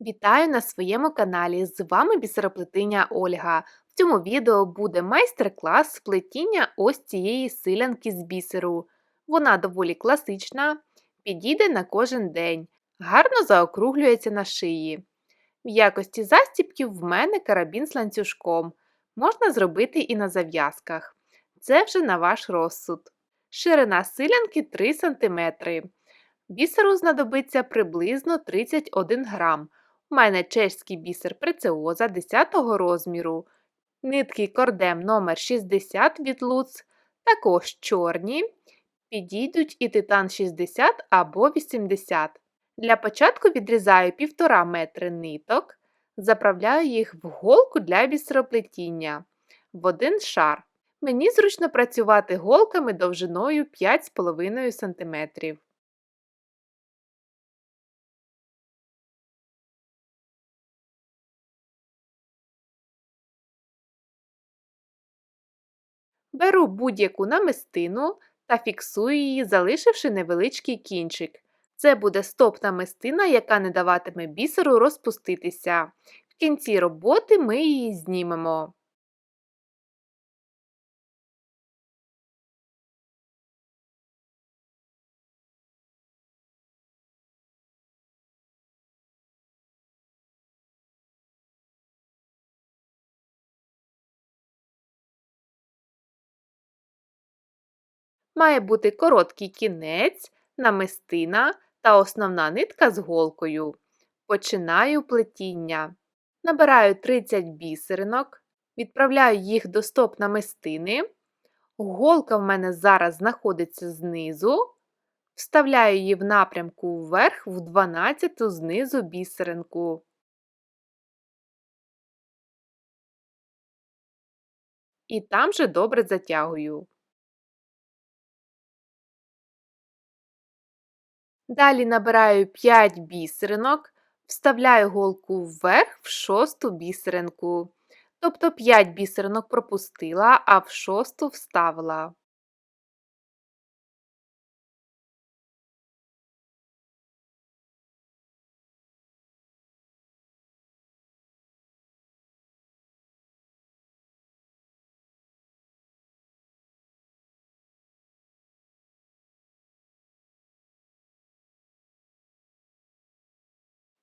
Вітаю на своєму каналі! З вами бісероплетиня Ольга. В цьому відео буде майстер-клас з плетіння ось цієї силянки з бісеру. Вона доволі класична, підійде на кожен день, гарно заокруглюється на шиї. В якості застібків в мене карабін з ланцюжком. Можна зробити і на зав'язках. Це вже на ваш розсуд. Ширина силянки 3 см. Бісеру знадобиться приблизно 31 грам. У мене чеський бісер преціоза 10 розміру, нитки кордем номер 60 від Луц, також чорні, підійдуть і титан 60 або 80. Для початку відрізаю 1,5 метри ниток, заправляю їх в голку для бісероплетіння в один шар. Мені зручно працювати голками довжиною 5,5 см. Беру будь-яку намистину та фіксую її, залишивши невеличкий кінчик. Це буде стоп намистина, яка не даватиме бісеру розпуститися. В кінці роботи ми її знімемо. Має бути короткий кінець, намистина та основна нитка з голкою. Починаю плетіння. Набираю 30 бісеринок, відправляю їх до стоп намистини. Голка в мене зараз знаходиться знизу. Вставляю її в напрямку вверх в 12 знизу бісеринку. І там же добре затягую. Далі набираю 5 бісеринок, вставляю голку вверх в шосту бісеринку. Тобто 5 бісеринок пропустила, а в шосту вставила.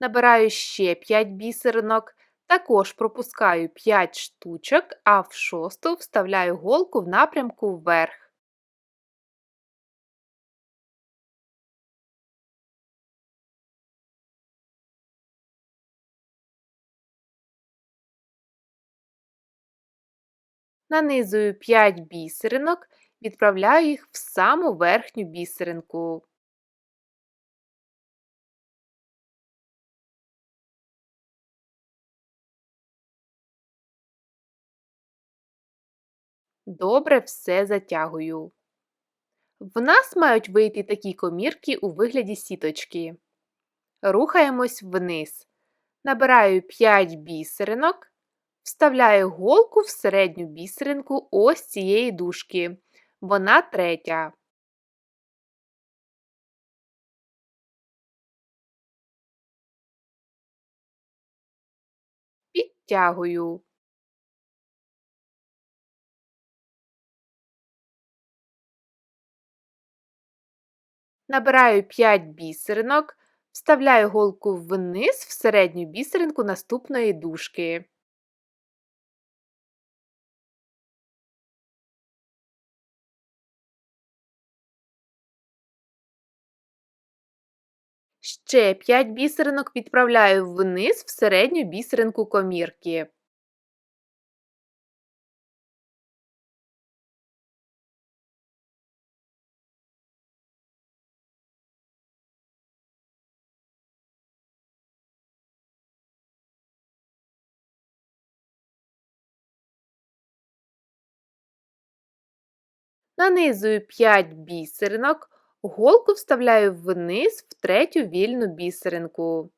Набираю ще 5 бісеринок, також пропускаю 5 штучок, а в шосту вставляю голку в напрямку вверх. Нанизую 5 бісеринок, відправляю їх в саму верхню бісеринку. Добре все затягую. В нас мають вийти такі комірки у вигляді сіточки. Рухаємось вниз. Набираю 5 бісеринок, вставляю голку в середню бісеринку ось цієї дужки. Вона третя. Підтягую. Набираю 5 бісеринок, вставляю голку вниз в середню бісеринку наступної дужки. Ще 5 бісеринок відправляю вниз в середню бісеринку комірки. Нанизую 5 бісеринок, голку вставляю вниз в третю вільну бісеринку.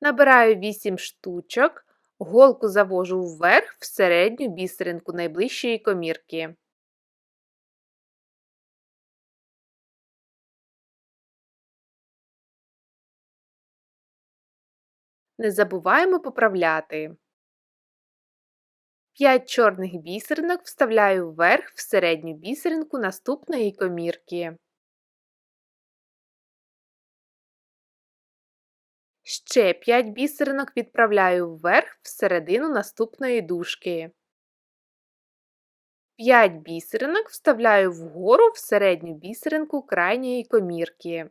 Набираю 8 штучок, Голку завожу вверх в середню бісеринку найближчої комірки. Не забуваємо поправляти. 5 чорних бісеринок вставляю вверх в середню бісеринку наступної комірки. Ще 5 бісеринок відправляю вверх в середину наступної дужки. 5 бісеринок вставляю вгору в середню бісеринку крайньої комірки.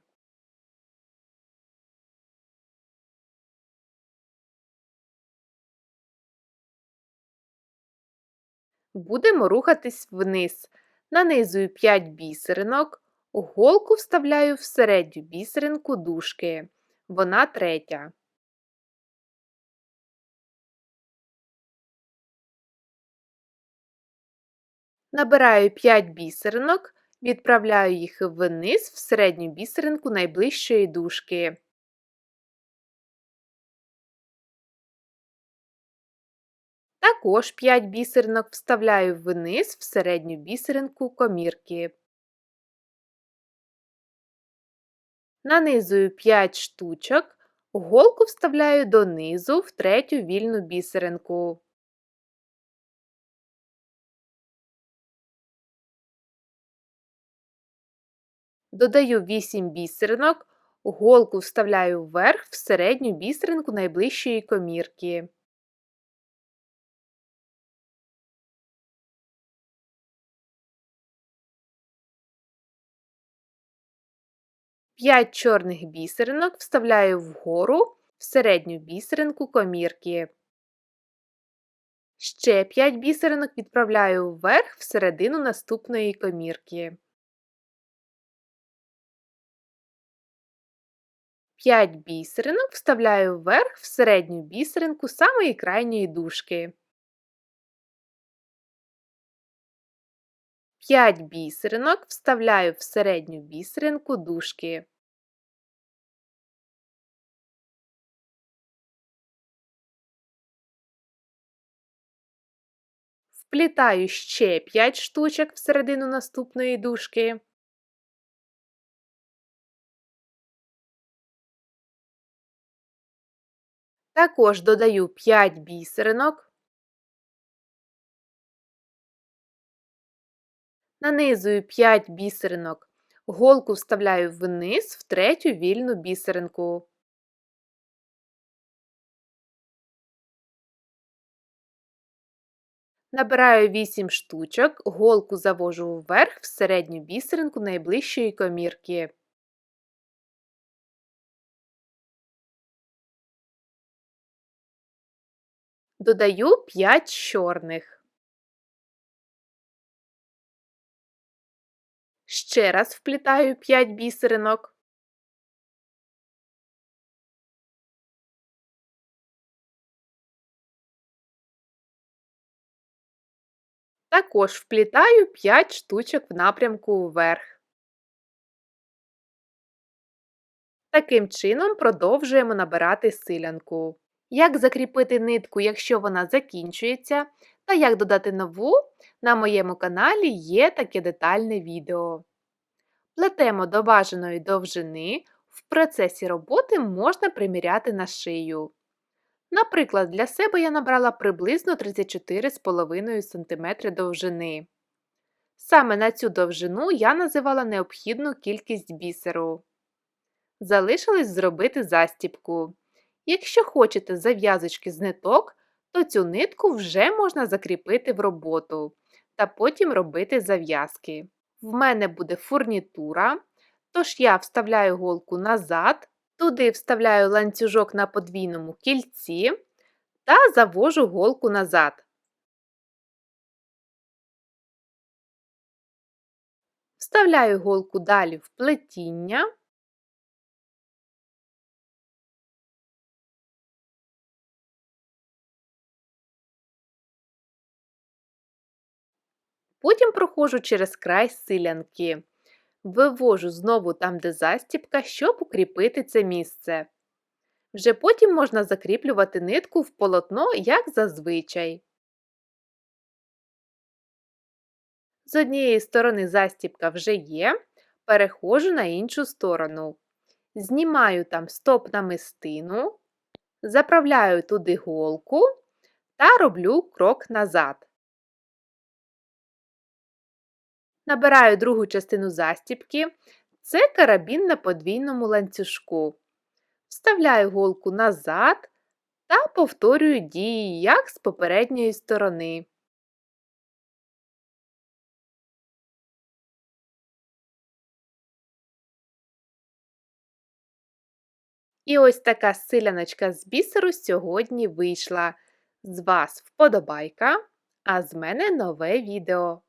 Будемо рухатись вниз. Нанизую 5 бісеринок, голку вставляю в середню бісеринку дужки. Вона третя. Набираю 5 бісеринок, відправляю їх вниз в середню бісеринку найближчої дужки. Також 5 бісеринок вставляю вниз в середню бісеринку комірки. Нанизую 5 штучок, голку вставляю донизу в третю вільну бісеринку. Додаю 8 бісеринок, голку вставляю вверх в середню бісеринку найближчої комірки. П'ять чорних бісеринок вставляю вгору в середню бісеринку комірки. Ще 5 бісеринок відправляю вверх в середину наступної комірки. 5 бісеринок вставляю вверх в середню бісеринку самої крайньої дужки. 5 бісеринок вставляю в середню бісеринку дужки. Вплітаю ще 5 штучок в середину наступної дужки. Також додаю 5 бісеринок. Нанизую 5 бісеринок, голку вставляю вниз в третю вільну бісеринку. Набираю 8 штучок, голку завожу вверх в середню бісеринку найближчої комірки. Додаю 5 чорних. Ще раз вплітаю 5 бісеринок. Також вплітаю 5 штучок в напрямку вверх. Таким чином продовжуємо набирати силянку. Як закріпити нитку, якщо вона закінчується, та як додати нову, на моєму каналі є таке детальне відео. Плетемо до бажаної довжини, в процесі роботи можна приміряти на шию. Наприклад, для себе я набрала приблизно 34,5 см довжини. Саме на цю довжину я називала необхідну кількість бісеру. Залишилось зробити застіпку. Якщо хочете зав'язочки з ниток, то цю нитку вже можна закріпити в роботу та потім робити зав'язки. В мене буде фурнітура, тож я вставляю голку назад, туди вставляю ланцюжок на подвійному кільці та завожу голку назад. Вставляю голку далі в плетіння. Потім проходжу через край силянки. Вивожу знову там, де застіпка, щоб укріпити це місце. Вже потім можна закріплювати нитку в полотно, як зазвичай. З однієї сторони застібка вже є, переходжу на іншу сторону. Знімаю там стоп намистину, заправляю туди голку та роблю крок назад. Набираю другу частину застібки. Це карабін на подвійному ланцюжку. Вставляю голку назад та повторюю дії, як з попередньої сторони. І ось така силяночка з бісеру сьогодні вийшла. З вас вподобайка, а з мене нове відео.